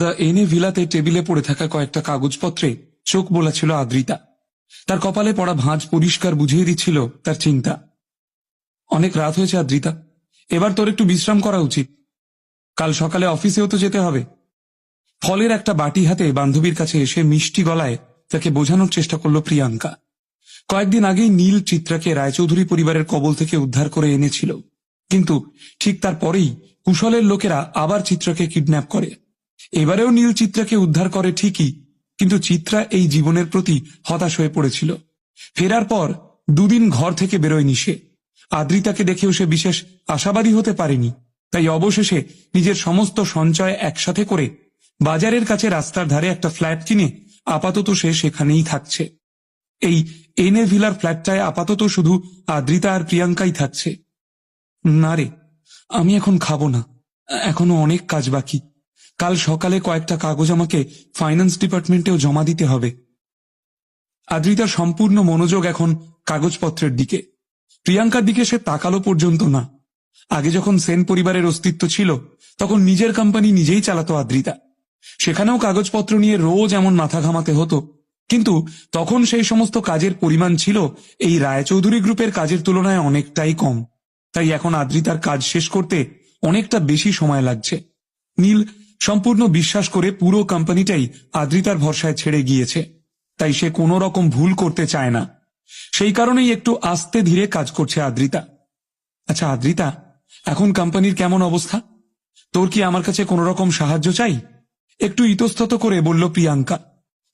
এনে ভিলাতে টেবিলে পড়ে থাকা কয়েকটা কাগজপত্রে চোখ বোলা ছিল আদ্রিতা। তার কপালে পড়া ভাঁজ পরিষ্কার বুঝিয়ে দিচ্ছিল তার চিন্তা। অনেক রাত হয়েছে আদ্রিতা, এবার তোর একটু বিশ্রাম করা উচিত। কাল সকালে অফিসেও তো যেতে হবে। ফলের একটা বাটি হাতে বান্ধবীর কাছে এসে মিষ্টি গলায় তাকে বোঝানোর চেষ্টা করল প্রিয়াঙ্কা। কয়েকদিন আগেই নীল চিত্রাকে রায়চৌধুরী পরিবারের কবল থেকে উদ্ধার করে এনেছিল। কিন্তু ঠিক তারপরেই কুশলের লোকেরা আবার চিত্রাকে কিডন্যাপ করে। এবারেও নীল চিত্রাকে উদ্ধার করে ঠিকই, কিন্তু চিত্রা এই জীবনের প্রতি হতাশ হয়ে পড়েছিল। ফেরার পর দুদিন ঘর থেকে বেরোয়নি সে। আদ্রিতাকে দেখেও সে বিশেষ আশাবাদী হতে পারেনি। তাই অবশেষে নিজের সমস্ত সঞ্চয় একসাথে করে বাজারের কাছে রাস্তার ধারে একটা ফ্ল্যাট কিনে আপাতত সে সেখানেই থাকছে। এই এনে ভিলার ফ্ল্যাটটায় আপাতত শুধু আদ্রিতা আর প্রিয়াঙ্কাই থাকছে। না রে, আমি এখন খাব না। এখনও অনেক কাজ বাকি। কাল সকালে কয়েকটা কাগজ আমাকে ফাইন্যান্স ডিপার্টমেন্টেও জমা দিতে হবে। আদ্রিতার সম্পূর্ণ মনোযোগ এখন কাগজপত্রের দিকে। প্রিয়াঙ্কার দিকে সে তাকালো পর্যন্ত না। আগে যখন সেন পরিবারের অস্তিত্ব ছিল, তখন নিজের কোম্পানি নিজেই চালাতো আদ্রিতা। সেখানেও কাগজপত্র নিয়ে রোজ এমন মাথা ঘামাতে হতো। কিন্তু তখন সেই সমস্ত কাজের পরিমাণ ছিল এই রায়চৌধুরী গ্রুপের কাজের তুলনায় অনেকটাই কম। তাই এখন আদ্রিতার কাজ শেষ করতে অনেকটা বেশি সময় লাগছে। নীল সম্পূর্ণ বিশ্বাস করে পুরো কোম্পানিটাই আদ্রিতার ভরসায় ছেড়ে গিয়েছে। তাই সে কোনো রকম ভুল করতে চায় না। সেই কারণেই একটু আস্তে ধীরে কাজ করছে আদ্রিতা। আচ্ছা আদ্রিতা, এখন কোম্পানির কেমন অবস্থা? তোর কি আমার কাছে কোনো রকম সাহায্য চাই? একটু ইতস্তত করে বলল প্রিয়াঙ্কা।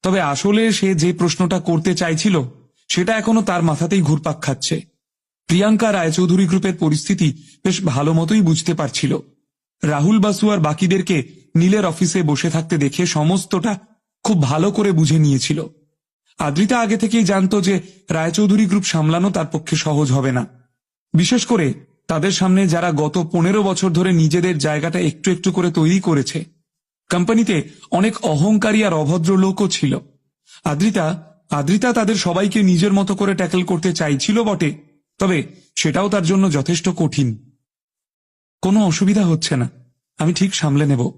তবে আসলে সে যে প্রশ্নটা করতে চাইছিল, সেটা এখনও তার মাথাতেই ঘুরপাক খাচ্ছে। প্রিয়াঙ্কা রায়চৌধুরী গ্রুপের পরিস্থিতি বেশ ভালো মতোই বুঝতে পারছিল। রাহুল বাসু আর বাকিদেরকে নীলের অফিসে বসে থাকতে দেখে সমস্তটা খুব ভালো করে বুঝে নিয়েছিল। আদ্রিতা আগে থেকেই জানতো যে রায়চৌধুরী গ্রুপ সামলানো তার পক্ষে সহজ হবে না। বিশেষ করে তাদের সামনে যারা গত পনেরো বছর ধরে নিজেদের জায়গাটা একটু একটু করে তৈরি করেছে। কোম্পানিতে অনেক অহংকারী আর অভদ্র লোকও ছিল। আদ্রিতা আদ্রিতা তাদের সবাইকে নিজের মতো করে ট্যাকেল করতে চাইছিল বটে, তবে সেটাও তার জন্য যথেষ্ট কঠিন। কোনো অসুবিধা হচ্ছে না। আমি ঠিক সামলে নেব।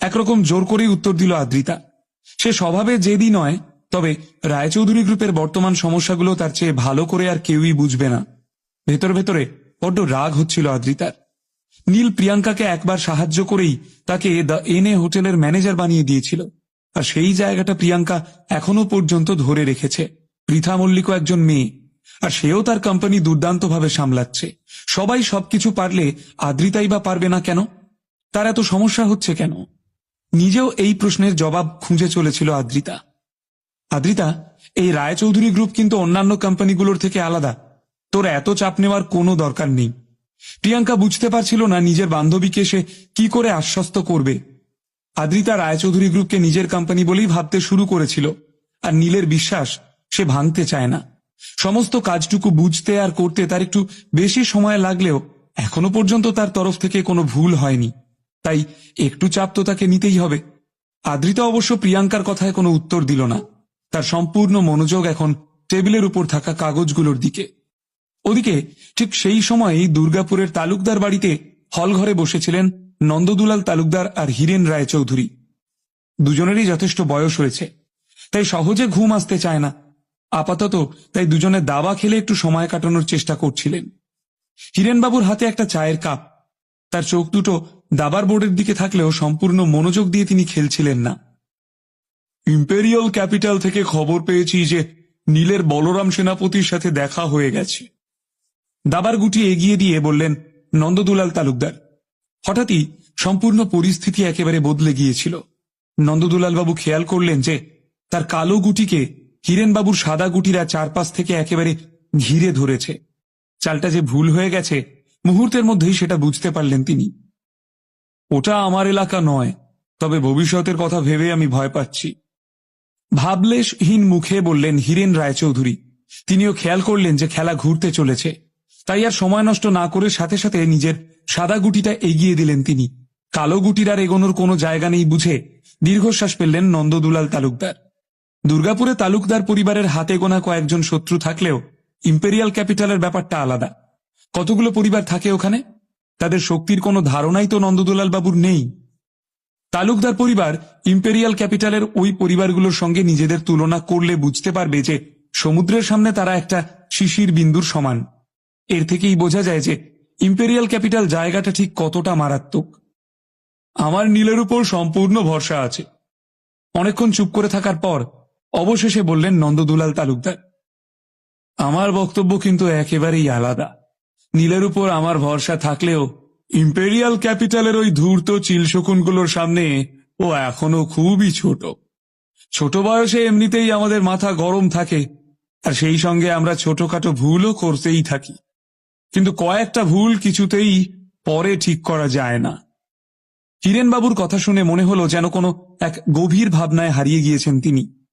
একরকম জোর করেই উত্তর দিল আদ্রিতা। সে স্বভাবে জেদি নয়, তবে রায়চৌধুরী গ্রুপের বর্তমান সমস্যাগুলো তার চেয়ে ভালো করে আর কেউই বুঝবে না। ভেতর ভেতরে বড্ড রাগ হচ্ছিল আদ্রিতার। নীল প্রিয়াঙ্কাকে একবার সাহায্য করেই তাকে দ্য এনে হোটেলের ম্যানেজার বানিয়ে দিয়েছিল। আর সেই জায়গাটা প্রিয়াঙ্কা এখনও পর্যন্ত ধরে রেখেছে। পৃথা মল্লিকও একজন মেয়ে। আর সেও তার কোম্পানি দুর্দান্তভাবে সামলাচ্ছে। সবাই সবকিছু পারলে আদ্রিতাই বা পারবে না কেন? তার এত সমস্যা হচ্ছে কেন? নিজেও এই প্রশ্নের জবাব খুঁজে চলেছিল আদ্রিতা। আদ্রিতা, এই রায়চৌধুরী গ্রুপ কিন্তু অন্যান্য কোম্পানিগুলোর থেকে আলাদা। তোর এত চাপ নেওয়ার কোনো দরকার নেই। প্রিয়াঙ্কা বুঝতে পারছিল না নিজের বান্ধবীকে সে কি করে আশ্বস্ত করবে। আদ্রিতা রায়চৌধুরী গ্রুপকে নিজের কোম্পানি বলেই ভাবতে শুরু করেছিল। আর নীলের বিশ্বাস, সে ভাঙতে চায় না। সমস্ত কাজটুকু বুঝতে আর করতে তার একটু বেশি সময় লাগলেও এখনও পর্যন্ত তার তরফ থেকে কোনো ভুল হয়নি। তাই একটু চাপ তো তাকে নিতেই হবে। আদ্রিতা অবশ্য প্রিয়াঙ্কার কথায় কোনো উত্তর দিল না। তার সম্পূর্ণ মনোযোগ এখন টেবিলের উপর থাকা কাগজগুলোর দিকে। ওদিকে ঠিক সেই সময়ই দুর্গাপুরের তালুকদার বাড়িতে হল ঘরে বসেছিলেন নন্দদুলাল তালুকদার আর হীরেন রায় চৌধুরী দুজনেরই যথেষ্ট বয়স হয়েছে। তাই সহজে ঘুম আসতে চায় না। আপাতত তাই দুজনে দাবা খেলে একটু সময় কাটানোর চেষ্টা করছিলেন। হীরেনবাবুর হাতে একটা চায়ের কাপ। তার চোখ দুটো দাবার বোর্ডের দিকে থাকলেও সম্পূর্ণ মনোযোগ দিয়ে তিনি খেলছিলেন না। ইম্পেরিয়াল ক্যাপিটাল থেকে খবর পেয়েছি যে নীলের বলরাম সেনাপতির সাথে দেখা হয়ে গেছে। দাবার গুটি এগিয়ে দিয়ে বললেন, নন্দদুলাল তালুকদার, হঠাৎই সম্পূর্ণ পরিস্থিতি একেবারে বদলে গিয়েছিল। নন্দদুলাল বাবু খেয়াল করলেন যে তার কালো গুটিকে হিরেনবাবুর সাদা গুটিরা চারপাশ থেকে একেবারে ঘিরে ধরেছে। চালটা যে ভুল হয়ে গেছে, মুহূর্তের মধ্যেই সেটা বুঝতে পারলেন তিনি। ওটা আমার এলাকা নয়, তবে ভবিষ্যতের কথা ভেবে আমি ভয় পাচ্ছি। ভাবলেশহীন মুখে বললেন হীরেন রায়চৌধুরী, তিনিও খেয়াল করলেন যে খেলা ঘুরতে চলেছে। তাই আর সময় নষ্ট না করে সাথে সাথে নিজের সাদা গুটিটা এগিয়ে দিলেন তিনি। কালো গুটির আর এগোনোর কোনো জায়গা নেই বুঝে দীর্ঘশ্বাস ফেললেন নন্দদুলাল তালুকদার। দুর্গাপুরে তালুকদার পরিবারের হাতে গোনা কয়েকজন শত্রু থাকলেও ইম্পেরিয়াল ক্যাপিটালের ব্যাপারটা আলাদা। কতগুলো পরিবার থাকে ওখানে? তাদের শক্তির কোনো ধারণাই তো নন্দদুলাল বাবুর নেই। তালুকদার পরিবার ইম্পেরিয়াল ক্যাপিটালের ওই পরিবারগুলোর সঙ্গে নিজেদের তুলনা করলে বুঝতে পারবে যে সমুদ্রের সামনে তারা একটা শিশির বিন্দুর সমান। এর থেকেই বোঝা যায় যে ইম্পেরিয়াল ক্যাপিটাল জায়গাটা ঠিক কতটা মারাত্মক। আমার নীলের উপর সম্পূর্ণ ভরসা আছে। অনেকক্ষণ চুপ করে থাকার পর অবশেষে বললেন নন্দদুলাল তালুকদার, আমার বক্তব্য কিন্তু একেবারেই আলাদা। নীলের উপর আমার ভরসা থাকলেও ইম্পেরিয়াল ক্যাপিটালের ওই ধূর্ত চিলশকুনগুলোর সামনে ও এখনও খুবই ছোট। ছোট বয়সে এমনিতেই আমাদের মাথা গরম থাকে, আর সেই সঙ্গে আমরা ছোটখাটো ভুলও করতেই থাকি। কিন্তু কয়েকটা ভুল কিছুতেই পরে ঠিক করা যায় না। হিরেনবাবুর কথা শুনে মনে হলো যেন কোনো এক গভীর ভাবনায় হারিয়ে গিয়েছেন তিনি।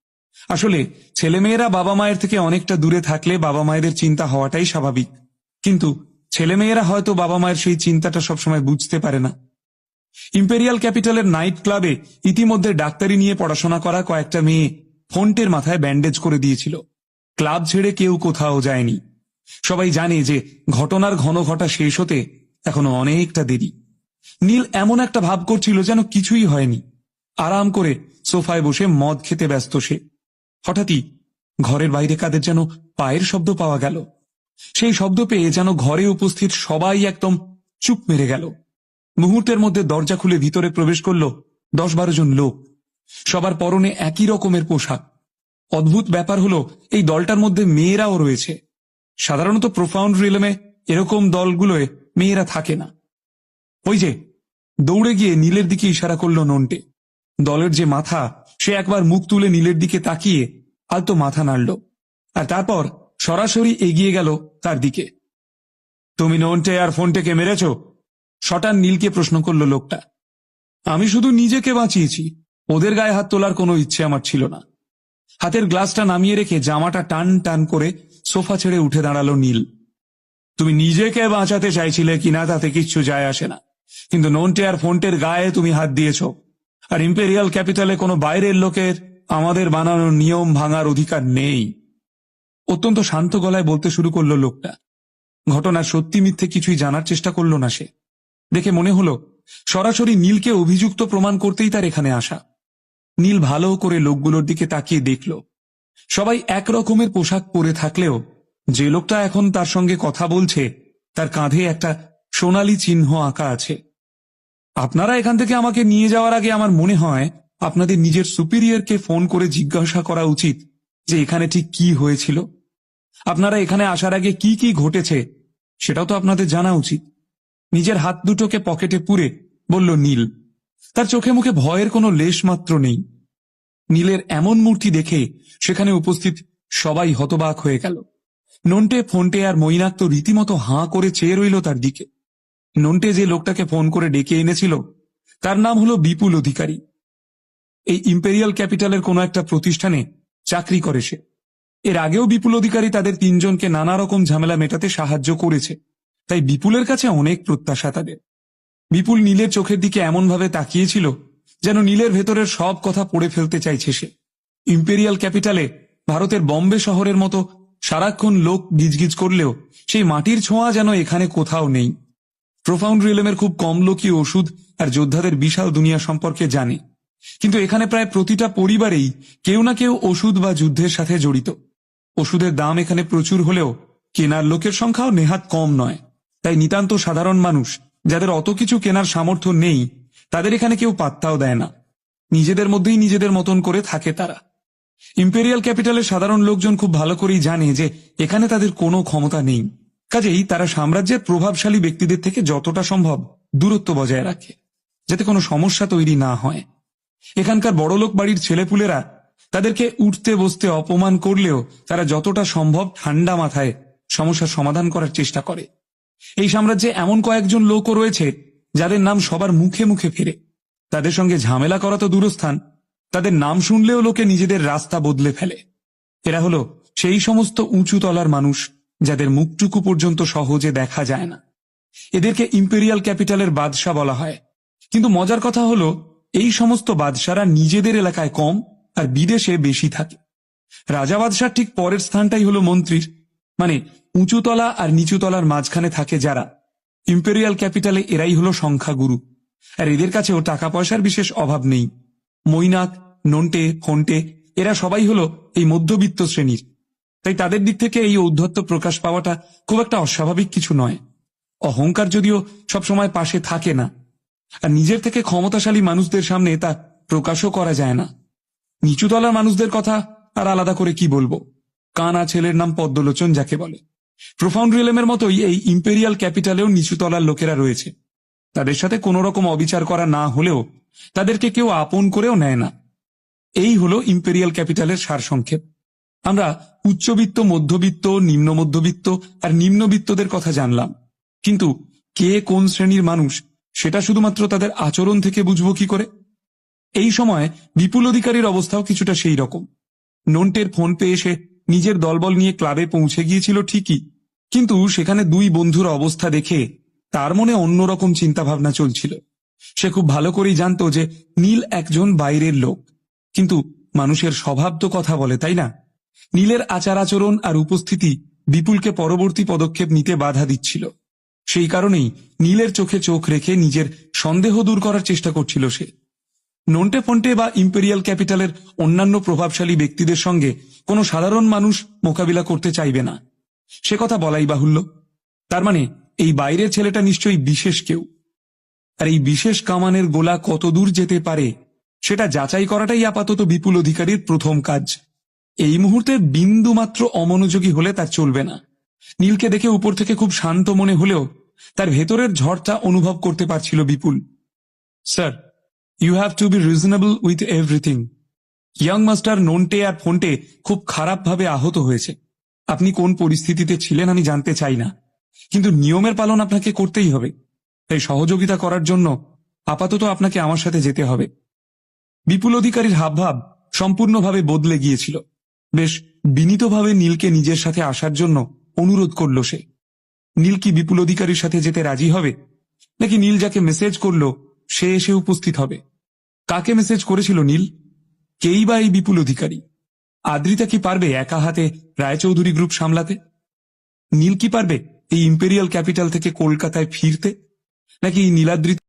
আসলে ছেলেমেয়েরা বাবা মায়ের থেকে অনেকটা দূরে থাকলে বাবা মায়েদের চিন্তা হওয়াটাই স্বাভাবিক। কিন্তু ছেলেমেয়েরা হয়তো বাবা মায়ের সেই চিন্তাটা সবসময় বুঝতে পারে না। ইম্পেরিয়াল ক্যাপিটালের নাইট ক্লাবে ইতিমধ্যে ডাক্তারি নিয়ে পড়াশোনা করা কয়েকটা মেয়ে ফন্টের মাথায় ব্যান্ডেজ করে দিয়েছিল। ক্লাব ছেড়ে কেউ কোথাও যায়নি। সবাই জানে যে ঘটনার ঘন ঘটা শেষ হতে এখনও অনেকটা দেরি। নীল এমন একটা ভাব করছিল যেন কিছুই হয়নি। আরাম করে সোফায় বসে মদ খেতে ব্যস্ত সে। হঠাৎই ঘরের বাইরে কাদের যেন পায়ের শব্দ পাওয়া গেল। সেই শব্দ পেয়ে যেন ঘরে উপস্থিত সবাই একদম চুপ মেরে গেল। মুহূর্তের মধ্যে দরজা খুলে ভিতরে প্রবেশ করল দশ বারো জন লোক। সবার পরনে একই রকমের পোশাক। অদ্ভুত ব্যাপার হলো, এই দলটার মধ্যে মেয়েরাও রয়েছে। সাধারণত প্রোফাউন্ড রিলেমে এরকম দলগুলোয় মেয়েরা থাকে না। ওই যে, দৌড়ে গিয়ে নীলের দিকে ইশারা করল নন্টে। দলের যে মাথা, সে একবার মুখ তুলে নীলের দিকে তাকিয়ে আলতো মাথা নাড়ল। আর তারপর সরাসরি এগিয়ে গেল তার দিকে। তুমি নন্টে আর ফোনটেকে মেরেছ? শটান নীলকে প্রশ্ন করল লোকটা। আমি শুধু নিজেকে বাঁচিয়েছি। ওদের গায়ে হাত তোলার কোনো ইচ্ছে আমার ছিল না। হাতের গ্লাসটা নামিয়ে রেখে জামাটা টান টান করে সোফা ছেড়ে উঠে দাঁড়াল নীল। তুমি নিজেকে বাঁচাতে চাইছিলে কিনা তাতে কিচ্ছু যায় আসে না। কিন্তু নন্টে আর ফোনটের গায়ে তুমি হাত দিয়েছ। আর ইম্পেরিয়াল ক্যাপিটালে কোনো বাইরের লোকের আমাদের বানানোর নিয়ম ভাঙার অধিকার নেই। অত্যন্ত শান্ত গলায় বলতে শুরু করল লোকটা। ঘটনার সত্যি মিথ্যে কিছুই জানার চেষ্টা করল না সে। দেখে মনে হলো, সরাসরি নীলকে অভিযুক্ত প্রমাণ করতেই তার এখানে আসা। নীল ভালো করে লোকগুলোর দিকে তাকিয়ে দেখল। সবাই এক রকমের পোশাক পরে থাকলেও, যে লোকটা এখন তার সঙ্গে কথা বলছে, তার কাঁধে একটা সোনালি চিহ্ন আঁকা আছে। আপনারা এখান থেকে আমাকে নিয়ে যাওয়ার আগে আমার মনে হয়, আপনাদের নিজের সুপিরিয়রকে ফোন করে জিজ্ঞাসা করা উচিত যে এখানে ঠিক কি হয়েছিল। আপনারা এখানে আসার আগে কি কি ঘটেছে, সেটাও তো আপনাদের জানা উচিত। নিজের হাত দুটোকে পকেটে পুরে বলল, নীল। তার চোখে মুখে ভয়ের কোনো লেশ মাত্র নেই। নীলের এমন মূর্তি দেখে সেখানে উপস্থিত সবাই হতবাক হয়ে গেল। নন্টে, ফোনটে আর মৈনাক তো রীতিমতো হাঁ করে চেয়ে রইল তার দিকে। নন্টে যে লোকটাকে ফোন করে ডেকে এনেছিল, তার নাম হলো বিপুল অধিকারী। এই ইম্পেরিয়াল ক্যাপিটালের কোনো একটা প্রতিষ্ঠানে চাকরি করে সে। এর আগেও বিপুল অধিকারী তাদের তিনজনকে নানা রকম ঝামেলা মেটাতে সাহায্য করেছে। তাই বিপুলের কাছে অনেক প্রত্যাশা তাদের। বিপুল নীলের চোখের দিকে এমনভাবে তাকিয়েছিল যেন নীলের ভেতরের সব কথা পড়ে ফেলতে চাইছে সে। ইম্পেরিয়াল ক্যাপিটালে ভারতের বম্বে শহরের মতো সারাক্ষণ লোক গিজগিজ করলেও সেই মাটির ছোঁয়া যেন এখানে কোথাও নেই। প্রোফাউন্ড রিলেমের খুব কম লোকই ওষুধ আর যোদ্ধাদের বিশাল দুনিয়া সম্পর্কে জানে। কিন্তু এখানে প্রায় প্রতিটা পরিবারেই কেউ না কেউ ওষুধ বা যুদ্ধের সাথে জড়িত। ওষুধের দাম এখানে প্রচুর হলেও কেনার লোকের সংখ্যাও নেহাত কম নয়। তাই নিতান্ত সাধারণ মানুষ, যাদের অত কিছু কেনার সামর্থ্য নেই, তাদের এখানে কেউ পাত্তাও দেয় না। নিজেদের মধ্যেই নিজেদের মতন করে থাকে তারা। ইম্পেরিয়াল ক্যাপিটালের সাধারণ লোকজন খুব ভালো করেই জানে যে এখানে তাদের কোনো ক্ষমতা নেই। কাজেই তারা সাম্রাজ্যের প্রভাবশালী ব্যক্তিদের থেকে যতটা সম্ভব দূরত্ব বজায় রাখে, যাতে কোনো সমস্যা তৈরি না হয়। এখানকার বড়লোক বাড়ির ছেলেপুলেরা তাদেরকে উঠতে, বসতে অপমান করলেও তারা যতটা সম্ভব ঠান্ডা মাথায় সমস্যার সমাধান করার চেষ্টা করে। এই সাম্রাজ্যে এমন কয়েকজন লোকও রয়েছে যাদের নাম সবার মুখে মুখে ফেরে। তাদের সঙ্গে ঝামেলা করা তো দূরস্থান, তাদের নাম শুনলেও লোকে নিজেদের রাস্তা বদলে ফেলে। এরা হলো সেই সমস্ত উঁচু তলার মানুষ যাদের মুখটুকু পর্যন্ত সহজে দেখা যায় না। এদেরকে ইম্পেরিয়াল ক্যাপিটালের বাদশাহ বলা হয়। কিন্তু মজার কথা হলো, এই সমস্ত বাদশারা নিজেদের এলাকায় কম আর বিদেশে বেশি থাকে। রাজা বাদশার ঠিক পরের স্থানটাই হলো মন্ত্রীর। মানে উঁচুতলা আর নিচুতলার মাঝখানে থাকে যারা। ইম্পেরিয়াল ক্যাপিটালে এরাই হলো সংখ্যাগুরু। আর এদের কাছেও টাকা পয়সার বিশেষ অভাব নেই। মৈনাক, নন্টে, ফন্টে, এরা সবাই হলো এই মধ্যবিত্ত শ্রেণির। তাই তাদের দিক থেকে এই ঔদ্ধত্য প্রকাশ পাওয়াটা খুব একটা অস্বাভাবিক কিছু নয়। অহংকার যদিও সবসময় পাশে থাকে না। আর নিজের থেকে ক্ষমতাশালী মানুষদের সামনে তা প্রকাশও করা যায় না। নিচুতলার মানুষদের কথা আর আলাদা করে কি বলব? কানা ছেলের নাম পদ্মলোচন যাকে বলে। প্রোফাউন্ড রিলেমের মতোই এই ইম্পেরিয়াল ক্যাপিটালেও নিচুতলার লোকেরা রয়েছে। তাদের সাথে কোনো রকম অবিচার করা না হলেও তাদেরকে কেউ আপন করেও নেয় না। এই হলো ইম্পেরিয়াল ক্যাপিটালের সারসংক্ষেপ। আমরা উচ্চবিত্ত, মধ্যবিত্ত, নিম্ন মধ্যবিত্ত আর নিম্নবিত্তদের কথা জানলাম। কিন্তু কে কোন শ্রেণির মানুষ সেটা শুধুমাত্র তাদের আচরণ থেকে বুঝব কি করে? এই সময় বিপুল অধিকারীর অবস্থাও কিছুটা সেই রকম। নন্টের ফোন পেয়ে এসে নিজের দলবল নিয়ে ক্লাবে পৌঁছে গিয়েছিল ঠিকই, কিন্তু সেখানে দুই বন্ধুর অবস্থা দেখে তার মনে অন্যরকম চিন্তাভাবনা চলছিল। সে খুব ভালো করেই জানতো যে নীল একজন বাইরের লোক, কিন্তু মানুষের স্বভাব তো কথা বলে, তাই না? নীলের আচার আচরণ আর উপস্থিতি বিপুলকে পরবর্তী পদক্ষেপ নিতে বাধা দিচ্ছিল। সেই কারণেই নীলের চোখে চোখ রেখে নিজের সন্দেহ দূর করার চেষ্টা করছিল সে। নন্টে ফন্টে বা ইম্পেরিয়াল ক্যাপিটালের অন্যান্য প্রভাবশালী ব্যক্তিদের সঙ্গে কোনো সাধারণ মানুষ মোকাবিলা করতে চাইবে না। সে কথা বলাই বাহুল্য। তার মানে এই বাইরের ছেলেটা নিশ্চয়ই বিশেষ কেউ। আর এই বিশেষ কামানের গোলা কত দূর যেতে পারে, সেটা যাচাই করাটাই আপাতত বিপুল অধিকারীর প্রথম কাজ। এই মুহূর্তে বিন্দু মাত্র অমনোযোগী হলে তার চলবে না। নীলকে দেখে উপর থেকে খুব শান্ত মনে হলেও তার ভেতরের ঝড়টা অনুভব করতে পারছিল Bipul. Sir you have to be reasonable with everything young master নোনটে আর ফোনটে খুব খারাপভাবে আহত হয়েছে। আপনি কোন পরিস্থিতিতে ছিলেন আমি জানতে চাই না। কিন্তু নিয়মের পালন আপনাকে করতেই হবে। তাই সহযোগিতা করার জন্য আপাতত আপনাকে আমার সাথে যেতে হবে। বিপুল অধিকারীর হাবভাব সম্পূর্ণভাবে বদলে গিয়েছিল। বেশ বিনীতভাবে নীলকে নিজের সাথে আসার জন্য অনুরোধ করল সে। নীল কি বিপুল অধিকারীর সাথে যেতে রাজি হবে? নাকি নীল যাকে মেসেজ করল, সে এসে উপস্থিত হবে? কাকে মেসেজ করেছিল নীল? কেই বা এই বিপুল অধিকারী? আদ্রিতা কি পারবে একা হাতে রায়চৌধুরী গ্রুপ সামলাতে? নীল কি পারবে এই ইম্পেরিয়াল ক্যাপিটাল থেকে কলকাতায় ফিরতে? নাকি নীলাদ্রিতা